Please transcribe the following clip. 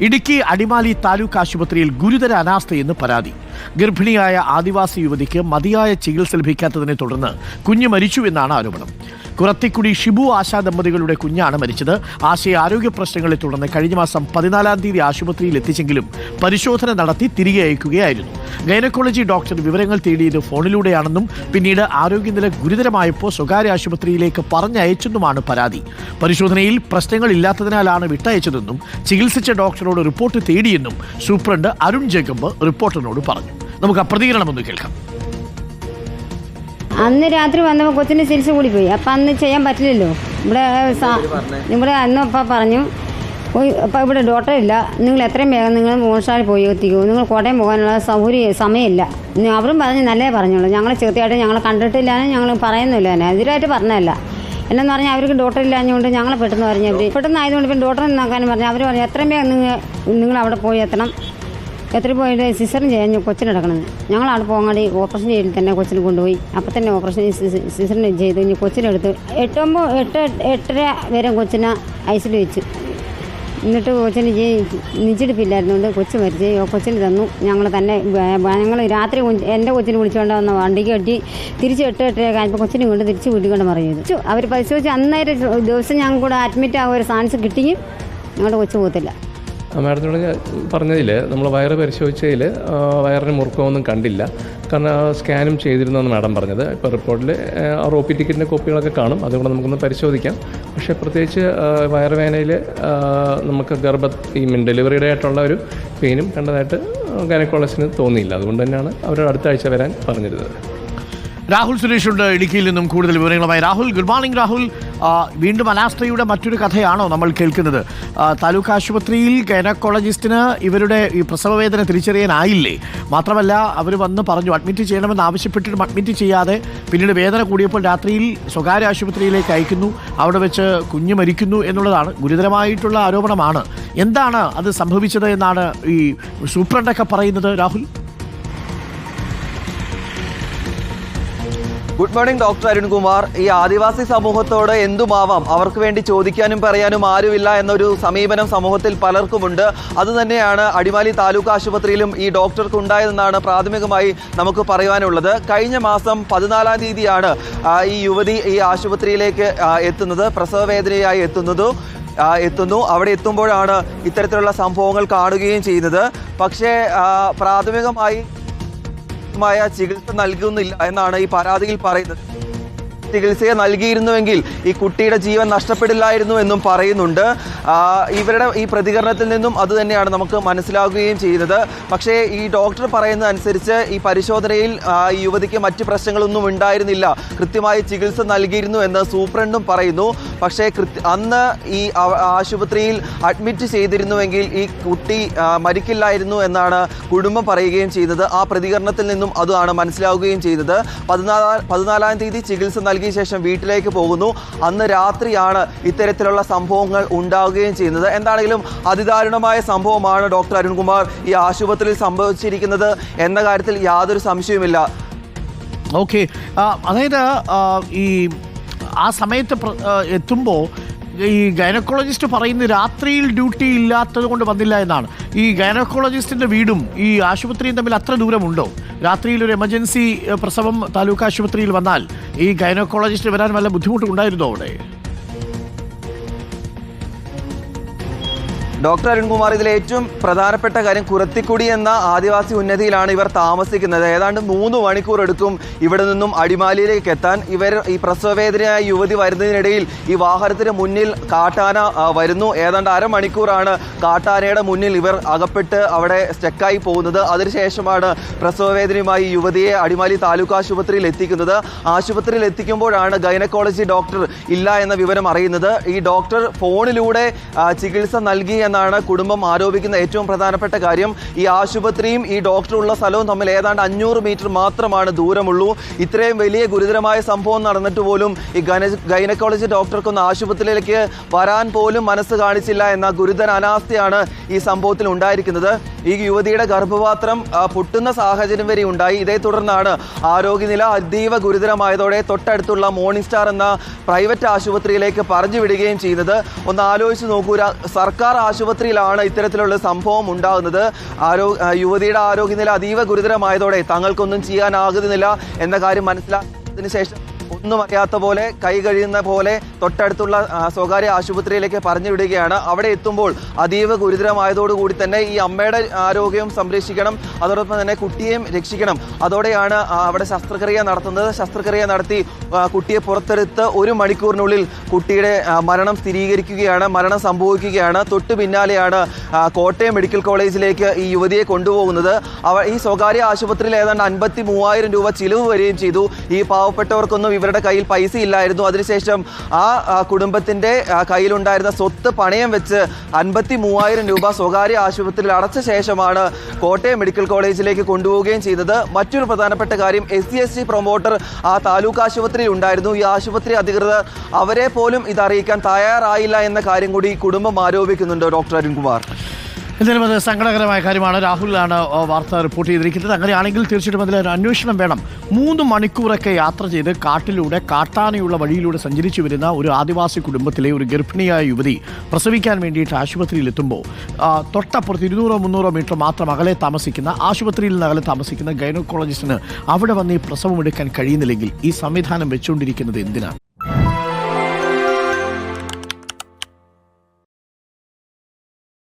ഇടുക്കി അടിമാലി താലൂക്ക് ആശുപത്രിയിൽ ഗുരുതര അനാസ്ഥയെന്ന് പരാതി ഗർഭിണിയായ ആദിവാസി യുവതിക്ക് മതിയായ ചികിത്സ ലഭിക്കാത്തതിനെ തുടർന്ന് കുഞ്ഞ് മരിച്ചു എന്നാണ് ആരോപണം. കുറത്തിക്കുടി ഷിബു ആശാ ദമ്പതികളുടെ കുഞ്ഞാണ് മരിച്ചത്. ആശയ ആരോഗ്യ പ്രശ്നങ്ങളെ തുടർന്ന് കഴിഞ്ഞ മാസം പതിനാലാം തീയതി ആശുപത്രിയിൽ എത്തിച്ചെങ്കിലും പരിശോധന നടത്തി തിരികെ അയക്കുകയായിരുന്നു. ഗൈനക്കോളജി ഡോക്ടർ വിവരങ്ങൾ തേടിയത് ഫോണിലൂടെയാണെന്നും പിന്നീട് ആരോഗ്യനില ഗുരുതരമായപ്പോൾ സ്വകാര്യ ആശുപത്രിയിലേക്ക് പറഞ്ഞയച്ചെന്നുമാണ് പരാതി. പരിശോധനയിൽ പ്രശ്നങ്ങൾ ഇല്ലാത്തതിനാലാണ് വിട്ടയച്ചതെന്നും ചികിത്സിച്ച ഡോക്ടറോട് റിപ്പോർട്ട് തേടിയെന്നും സൂപ്രണ്ട് അരുൺ ജേക്കബ് റിപ്പോർട്ടറിനോട് പറഞ്ഞു. നമുക്ക് ആ പ്രതികരണമൊന്ന് കേൾക്കാം. അന്ന് രാത്രി വന്നപ്പോൾ കൊച്ചിന് ചികിത്സ കൂടി പോയി അപ്പം അന്ന് ചെയ്യാൻ പറ്റില്ലല്ലോ. ഇവിടെ ഇവിടെ അന്ന് അപ്പം പറഞ്ഞു അപ്പം ഇവിടെ ഡോക്ടർ ഇല്ല. നിങ്ങൾ എത്രയും വേഗം നിങ്ങൾ മോശാലി പോയി എത്തിക്കൂ. നിങ്ങൾ കോട്ടയം പോകാനുള്ള സൗകര്യം സമയമില്ല. അവരും പറഞ്ഞ് നല്ലതേ പറഞ്ഞോളൂ. ഞങ്ങൾ ചെറുതായിട്ട് ഞങ്ങൾ കണ്ടിട്ടില്ല ഞങ്ങൾ പറയുന്നില്ല തന്നെ. എതിരായിട്ട് പറഞ്ഞതല്ല. എന്നു പറഞ്ഞാൽ അവർക്ക് ഡോക്ടർ ഇല്ലാഞ്ഞുകൊണ്ട് ഞങ്ങളെ പെട്ടെന്ന് പറഞ്ഞു അവർ പെട്ടെന്ന് ആയതുകൊണ്ട് ഇപ്പം ഡോക്ടറെ നോക്കാനും പറഞ്ഞു. അവർ പറഞ്ഞു എത്രയും വേഗം നിങ്ങൾ നിങ്ങൾ അവിടെ പോയി എത്തണം. എത്ര പോയിട്ട് സിസറിൻ ചെയ്യാൻ കൊച്ചിന് എടുക്കണത് ഞങ്ങളാണ് പോങ്ങാടി ഓപ്പറേഷൻ ചെയ്തിൽ തന്നെ കൊച്ചിന് കൊണ്ടുപോയി. അപ്പം തന്നെ ഓപ്പറേഷൻ സിസറിന് ചെയ്ത് ഇനി കൊച്ചിനെടുത്ത് എട്ടൊമ്പോ എട്ട് എട്ടര വരെ കൊച്ചിനെ ഐസിൽ വെച്ചു. എന്നിട്ട് കൊച്ചിന് നിച്ചെടുപ്പില്ലായിരുന്നുകൊണ്ട് കൊച്ചു മരിച്ച് കൊച്ചിന് തന്നു. ഞങ്ങൾ തന്നെ ഞങ്ങൾ രാത്രി എന്റെ കൊച്ചിന് വിളിച്ചുകൊണ്ട് വന്ന വണ്ടിക്ക് കെട്ടി തിരിച്ച് എട്ട് എട്ട് കഴിഞ്ഞപ്പോൾ കൊച്ചിനെ കൊണ്ട് തിരിച്ച് വീട്ടിൽ കൊണ്ട് പറയുന്നത് അവർ പരിശോധിച്ച് അന്നേരം ദിവസം ഞങ്ങൾ കൂടെ അഡ്മിറ്റ് ആകുന്ന ഒരു സാൻസ് കിട്ടിയും ഞങ്ങളുടെ കൊച്ചു പോകത്തില്ല. മാഡത്തിനോട് പറഞ്ഞതിൽ നമ്മൾ വയറ് പരിശോധിച്ചതിൽ വയറിന് മുറുക്കമൊന്നും കണ്ടില്ല. കാരണം സ്കാനും ചെയ്തിരുന്നെന്ന് മാഡം പറഞ്ഞത്. ഇപ്പോൾ റിപ്പോർട്ടിൽ ആ ഒ പി ടിക്കറ്റിന്റെ കോപ്പികളൊക്കെ കാണും. അതുകൊണ്ട് നമുക്കൊന്ന് പരിശോധിക്കാം. പക്ഷേ പ്രത്യേകിച്ച് ആ, നമുക്ക് ഗർഭ ഈ ഡെലിവറിയുടെ ആയിട്ടുള്ള ഒരു പെയിനും കണ്ടതായിട്ട് ഗൈനക്കോളജിന് തോന്നിയില്ല. അതുകൊണ്ട് തന്നെയാണ് അവരോട് അടുത്ത ആഴ്ച വരാൻ പറഞ്ഞിരുന്നത്. രാഹുൽ സുരേഷ് ഉണ്ട് ഇടുക്കിയിൽ നിന്നും കൂടുതൽ വിവരങ്ങളുമായി. Rahul good morning Rahul. വീണ്ടും അനാസ്ത്രയുടെ മറ്റൊരു കഥയാണോ നമ്മൾ കേൾക്കുന്നത്? താലൂക്ക് ആശുപത്രിയിൽ ഗൈനക്കോളജിസ്റ്റിന് ഇവരുടെ ഈ പ്രസവവേദന തിരിച്ചറിയാനായില്ലേ? മാത്രമല്ല അവർ വന്ന് പറഞ്ഞു അഡ്മിറ്റ് ചെയ്യണമെന്ന് ആവശ്യപ്പെട്ടിട്ടും അഡ്മിറ്റ് ചെയ്യാതെ. പിന്നീട് വേദന കൂടിയപ്പോൾ രാത്രിയിൽ സ്വകാര്യ ആശുപത്രിയിലേക്ക് അയക്കുന്നു. അവിടെ വെച്ച് കുഞ്ഞ് മരിക്കുന്നു എന്നുള്ളതാണ് ഗുരുതരമായിട്ടുള്ള ആരോപണമാണ്. എന്താണ് അത് സംഭവിച്ചത് എന്നാണ് ഈ സൂപ്രണ്ടൊക്കെ പറയുന്നത് Rahul? Good morning doctor Arunkumar ഈ ആദിവാസി സമൂഹത്തോട് എന്തുമാവാം? അവർക്ക് വേണ്ടി ചോദിക്കാനും പറയാനും ആരുമില്ല എന്നൊരു സമീപനം സമൂഹത്തിൽ പലർക്കുമുണ്ട്. അതുതന്നെയാണ് അടിമാലി താലൂക്ക് ആശുപത്രിയിലും ഈ ഡോക്ടർക്ക് ഉണ്ടായതെന്നാണ് പ്രാഥമികമായി നമുക്ക് പറയാനുള്ളത് കഴിഞ്ഞ മാസം പതിനാലാം തീയതിയാണ് ഈ യുവതി ഈ ആശുപത്രിയിലേക്ക് എത്തുന്നത്. പ്രസവവേദനയായി എത്തുന്നത് എത്തുന്നു. അവിടെ എത്തുമ്പോഴാണ് ഇത്തരത്തിലുള്ള സംഭവങ്ങൾ കാണുകയും ചെയ്യുന്നത്. പക്ഷേ പ്രാഥമികമായി മായ ചികിത്സ നൽകുന്നില്ല എന്നാണ് ഈ പരാതിയിൽ പറയുന്നത്. ചികിത്സയെ നൽകിയിരുന്നുവെങ്കിൽ ഈ കുട്ടിയുടെ ജീവൻ നഷ്ടപ്പെടില്ലായിരുന്നു എന്നും പറയുന്നുണ്ട്. ഇവരുടെ ഈ പ്രതികരണത്തിൽ നിന്നും അത് തന്നെയാണ് നമുക്ക് മനസ്സിലാകുകയും ചെയ്തത്. പക്ഷേ ഈ ഡോക്ടർ പറയുന്നത് അനുസരിച്ച് ഈ പരിശോധനയിൽ ഈ യുവതിക്ക് മറ്റ് പ്രശ്നങ്ങളൊന്നും ഉണ്ടായിരുന്നില്ല. കൃത്യമായി ചികിത്സ നൽകിയിരുന്നു എന്ന് സൂപ്രണ്ടും പറയുന്നു. പക്ഷേ അന്ന് ഈ ആശുപത്രിയിൽ അഡ്മിറ്റ് ചെയ്തിരുന്നുവെങ്കിൽ ഈ കുട്ടി മരിക്കില്ലായിരുന്നു എന്നാണ് കുടുംബം പറയുകയും ചെയ്തത്. ആ പ്രതികരണത്തിൽ നിന്നും അതാണ് മനസ്സിലാവുകയും ചെയ്തത്. പതിനാലാം പതിനാലാം തീയതി ചികിത്സ നൽകിയ ശേഷം വീട്ടിലേക്ക് പോകുന്നു. അന്ന് രാത്രിയാണ് ഇത്തരത്തിലുള്ള സംഭവങ്ങൾ ഉണ്ടാവുകയും ചെയ്യുന്നത്. എന്താണെങ്കിലും അതിദാരുണമായ സംഭവമാണ് ഡോക്ടർ അരുൺകുമാർ ഈ ആശുപത്രിയിൽ സംഭവിച്ചിരിക്കുന്നത് എന്ന കാര്യത്തിൽ യാതൊരു സംശയവുമില്ല. ഓക്കെ. അതായത് ഈ ആ സമയത്ത് എത്തുമ്പോൾ ഈ ഗൈനക്കോളജിസ്റ്റ് പറയുന്നത് രാത്രിയിൽ ഡ്യൂട്ടി ഇല്ലാത്തത് കൊണ്ട് വന്നില്ല എന്നാണ്. ഈ ഗൈനക്കോളജിസ്റ്റിന്റെ വീടും ഈ ആശുപത്രിയും തമ്മിൽ അത്ര ദൂരമുണ്ടോ? രാത്രിയിൽ ഒരു എമർജൻസി പ്രസവം താലൂക്ക് ആശുപത്രിയിൽ വന്നാൽ ഈ ഗൈനക്കോളജിസ്റ്റ് വരാൻ വല്ല ബുദ്ധിമുട്ടുണ്ടായിരുന്നോ അവിടെ? ഡോക്ടർ അരുൺകുമാർ ഇതിൽ ഏറ്റവും പ്രധാനപ്പെട്ട കാര്യം കുറത്തിക്കുടി എന്ന ആദിവാസി ഉന്നതിയിലാണ് ഇവർ താമസിക്കുന്നത്. ഏതാണ്ട് മൂന്ന് മണിക്കൂർ എടുക്കും ഇവിടെ നിന്നും അടിമാലിയിലേക്ക് എത്താൻ. ഇവർ ഈ പ്രസവവേദനയായ യുവതി വരുന്നതിനിടയിൽ ഈ വാഹനത്തിന് മുന്നിൽ കാട്ടാന വരുന്നു. ഏതാണ്ട് അരമണിക്കൂറാണ് കാട്ടാനയുടെ മുന്നിൽ ഇവർ അകപ്പെട്ട് അവിടെ സ്റ്റക്കായി പോകുന്നത്. അതിനുശേഷമാണ് പ്രസവവേദനയുമായി യുവതിയെ അടിമാലി താലൂക്ക് ആശുപത്രിയിൽ എത്തിക്കുന്നത്. ആശുപത്രിയിൽ എത്തിക്കുമ്പോഴാണ് ഗൈനക്കോളജി ഡോക്ടർ ഇല്ല എന്ന വിവരം അറിയുന്നത്. ഈ ഡോക്ടർ ഫോണിലൂടെ ചികിത്സ നൽകി എന്നാണ് കുടുംബം ആരോപിക്കുന്ന ഏറ്റവും പ്രധാനപ്പെട്ട കാര്യം. ഈ ആശുപത്രിയും ഈ ഡോക്ടറുള്ള സ്ഥലവും തമ്മിൽ ഏതാണ്ട് അഞ്ഞൂറ് മീറ്റർ മാത്രമാണ് ദൂരമുള്ളൂ. ഇത്രയും വലിയ ഗുരുതരമായ സംഭവം നടന്നിട്ട് പോലും ഈ ഗൈന ഗൈനക്കോളജി ഡോക്ടർക്കൊന്ന് ആശുപത്രിയിലേക്ക് വരാൻ പോലും മനസ്സ് കാണിച്ചില്ല എന്ന ഗുരുതര അനാസ്ഥയാണ് ഈ സംഭവത്തിൽ ഉണ്ടായിരിക്കുന്നത്. ഈ യുവതിയുടെ ഗർഭപാത്രം പൊട്ടുന്ന സാഹചര്യം വരെ ഉണ്ടായി. ഇതേ തുടർന്നാണ് ആരോഗ്യനില അതീവ ഗുരുതരമായതോടെ തൊട്ടടുത്തുള്ള മോർണിംഗ് സ്റ്റാർ എന്ന പ്രൈവറ്റ് ആശുപത്രിയിലേക്ക് പറഞ്ഞു വിടുകയും ചെയ്തത്. ഒന്ന് ആലോചിച്ച് നോക്കൂ സർക്കാർ സർക്കാർ ആശുപത്രിയിലാണ് ഇത്തരത്തിലുള്ള സംഭവം ഉണ്ടാകുന്നത്. ആരോ യുവതിയുടെ ആരോഗ്യനില അതീവ ഗുരുതരമായതോടെ തങ്ങൾക്കൊന്നും ചെയ്യാനാകുന്നില്ല എന്ന കാര്യം മനസ്സിലാക്കിയതിനു ശേഷം ഒന്നും അറിയാത്ത പോലെ കൈ കഴിയുന്ന പോലെ തൊട്ടടുത്തുള്ള സ്വകാര്യ ആശുപത്രിയിലേക്ക് പറഞ്ഞു വിടുകയാണ് അവിടെ എത്തുമ്പോൾ അതീവ ഗുരുതരമായതോടുകൂടി തന്നെ ഈ അമ്മയുടെ ആരോഗ്യവും സംരക്ഷിക്കണം അതോടൊപ്പം തന്നെ കുട്ടിയെയും രക്ഷിക്കണം. അതോടെയാണ് അവിടെ ശസ്ത്രക്രിയ നടത്തുന്നത്. ശസ്ത്രക്രിയ നടത്തി കുട്ടിയെ പുറത്തെടുത്ത് ഒരു മണിക്കൂറിനുള്ളിൽ കുട്ടിയുടെ മരണം സ്ഥിരീകരിക്കുകയാണ് മരണം സംഭവിക്കുകയാണ്. തൊട്ടു പിന്നാലെയാണ് കോട്ടയം മെഡിക്കൽ കോളേജിലേക്ക് ഈ യുവതിയെ കൊണ്ടുപോകുന്നത്. അവ ഈ സ്വകാര്യ ആശുപത്രിയിൽ ഏതാണ്ട് അൻപത്തി മൂവായിരം രൂപ ചിലവ് വരികയും ചെയ്തു. ഈ പാവപ്പെട്ടവർക്കൊന്നും ഇവരുടെ കയ്യിൽ പൈസ ഇല്ലായിരുന്നു. അതിനുശേഷം ആ കുടുംബത്തിന്റെ കയ്യിലുണ്ടായിരുന്ന സ്വത്ത് പണയം വെച്ച് അൻപത്തി മൂവായിരം രൂപ സ്വകാര്യ ആശുപത്രിയിൽ അടച്ച ശേഷമാണ് കോട്ടയം മെഡിക്കൽ കോളേജിലേക്ക് കൊണ്ടുപോവുകയും ചെയ്തത്. മറ്റൊരു പ്രധാനപ്പെട്ട കാര്യം S C S T promoter ആ താലൂക്ക് ആശുപത്രിയിൽ ഉണ്ടായിരുന്നു ഈ ആശുപത്രി അധികൃതർ അവരെ പോലും ഇത് അറിയിക്കാൻ തയ്യാറായില്ല എന്ന കാര്യം കൂടി കുടുംബം ആരോപിക്കുന്നുണ്ട് ഡോക്ടർ അരുൺകുമാർ. എന്തായാലും അത് സങ്കടകരമായ കാര്യമാണ്. രാഹുലിലാണ് ആ, വാർത്ത റിപ്പോർട്ട് ചെയ്തിരിക്കുന്നത്. അങ്ങനെയാണെങ്കിൽ തീർച്ചയായിട്ടും അതിലൊരു അന്വേഷണം വേണം. മൂന്ന് മണിക്കൂറൊക്കെ യാത്ര ചെയ്ത് കാട്ടിലൂടെ കാട്ടാനയുള്ള വഴിയിലൂടെ സഞ്ചരിച്ചു വരുന്ന ഒരു ആദിവാസി കുടുംബത്തിലെ ഒരു ഗർഭിണിയായ യുവതി പ്രസവിക്കാൻ വേണ്ടിയിട്ട് ആശുപത്രിയിൽ എത്തുമ്പോൾ തൊട്ടപ്പുറത്ത് ഇരുന്നൂറോ മുന്നൂറോ മീറ്റർ മാത്രം അകലെ താമസിക്കുന്ന ആശുപത്രിയിൽ നിന്ന് അകലെ താമസിക്കുന്ന ഗൈനക്കോളജിസ്റ്റിന് അവിടെ വന്ന് ഈ പ്രസവം എടുക്കാൻ കഴിയുന്നില്ലെങ്കിൽ ഈ സംവിധാനം വെച്ചുകൊണ്ടിരിക്കുന്നത് എന്തിനാണ്?